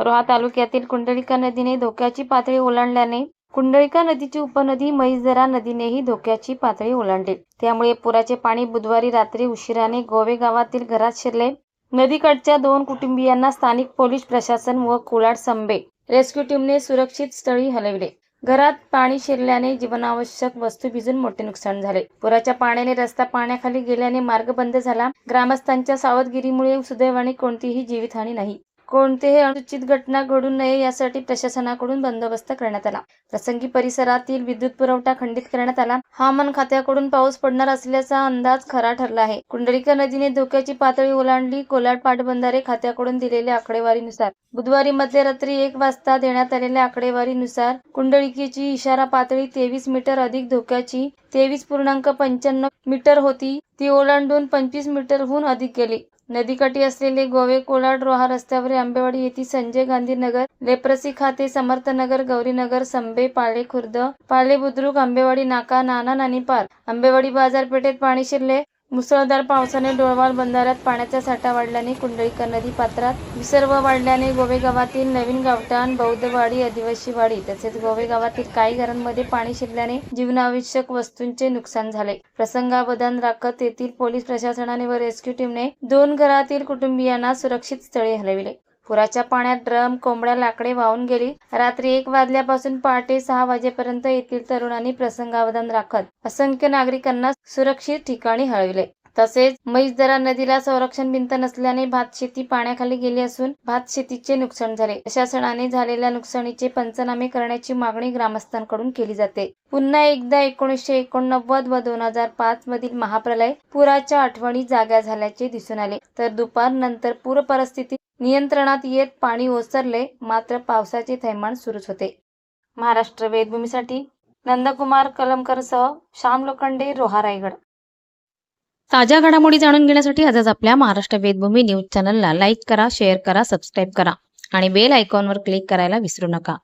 रोहा तालुक्यातील कुंडलिका नदीने धोक्याची पातळी ओलांडल्याने कुंडलिका नदीची उपनदी म्हैसदरा नदीनेही धोक्याची पातळी ओलांडली. त्यामुळे पुराचे पाणी बुधवारी रात्री उशिराने गोवे गावातील घरात शिरले. नदीकडच्या दोन कुटुंबियांना स्थानिक पोलीस प्रशासन व कुलाड संबे रेस्क्यू टीमने सुरक्षित स्थळी हलविले. घरात पाणी शिरल्याने जीवनावश्यक वस्तू भिजून मोठे नुकसान झाले. पुराच्या पाण्याने रस्ता पाण्याखाली गेल्याने मार्ग बंद झाला. ग्रामस्थांच्या सावधगिरीमुळे सुदैवाने कोणतीही जीवितहानी नाही. कोणतेही अनुचित घटना घडू नये यासाठी प्रशासनाकडून बंदोबस्त करण्यात आला. प्रसंगी परिसरातील विद्युत पुरवठा खंडित करण्यात आला. हवामान खात्याकडून पाऊस पडणार असल्याचा अंदाज खरा ठरला आहे. कुंडलिका नदीने धोक्याची पातळी ओलांडली. कोलाड पाटबंधारे खात्याकडून दिलेल्या आकडेवारीनुसार बुधवारी मध्यरात्री एक वाजता देण्यात आलेल्या आकडेवारीनुसार कुंडलिकेची इशारा पातळी तेवीस मीटर अधिक धोक्याची तेवीस पूर्णांक पंच्याण्णव मीटर होती. ती ओलांडून पंचवीस मीटरहून अधिक गेली. नदीकाठी असलेले गोवे कोलाड रोहा रस्त्यावरील आंबेवाडी येथील संजय गांधी नगर लेप्रसी खाते समर्थनगर गौरीनगर संबे पाळे खुर्द पाळे बुद्रुक आंबेवाडी नाका नाना नानी पार आंबेवाडी बाजारपेठेत पाणी शिरले मुसळधार पावसाने डोळवाल बंधाऱ्यात पाण्याचा साठा वाढल्याने कुंडळीकर नदी पात्रात विसर्ग वाढल्याने गोवेगावातील नवीन गावठाण बौद्धवाडी आदिवासीवाडी तसेच गोवे गावातील काही घरांमध्ये पाणी शिरल्याने जीवनावश्यक वस्तूंचे नुकसान झाले. प्रसंगावधान राखत येथील पोलीस प्रशासनाने व रेस्क्यू टीमने दोन घरातील कुटुंबियांना सुरक्षित स्थळी हलविले. पुराच्या पाण्यात ड्रम कोंबड्या लाकडे वाहून गेली. रात्री एक वाजल्यापासून पहाटे सहा वाजेपर्यंत येथील तरुणांनी प्रसंगावधान राखत असंख्य नागरिकांना सुरक्षित ठिकाणी हळविले तसेच म्हैसदरा नदीला संरक्षण भिंत नसल्याने भात शेती पाण्याखाली गेली असून भात शेतीचे नुकसान झाले. प्रशासनाने झालेल्या नुकसानीचे पंचनामे करण्याची मागणी ग्रामस्थांकडून केली जाते. पुन्हा एकदा एकोणीसशे एकोणनव्वद व दोन हजार पाच मधील महाप्रलय पुराच्या आठवणी जाग्या झाल्याचे दिसून आले. तर दुपार नंतर पूर परिस्थिती नियंत्रणात येत पाणी ओसरले मात्र पावसाचे थैमान सुरूच होते. महाराष्ट्र वेदभूमीसाठी नंदकुमार कलमकरसह श्याम लोखंडे रोहा रायगड. ताज्या घडामोडी जाणून घेण्यासाठी आजच आपल्या महाराष्ट्र वेदभूमी न्यूज चॅनलला लाईक करा शेअर करा सबस्क्राईब करा आणि बेल आयकॉनवर क्लिक करायला विसरू नका.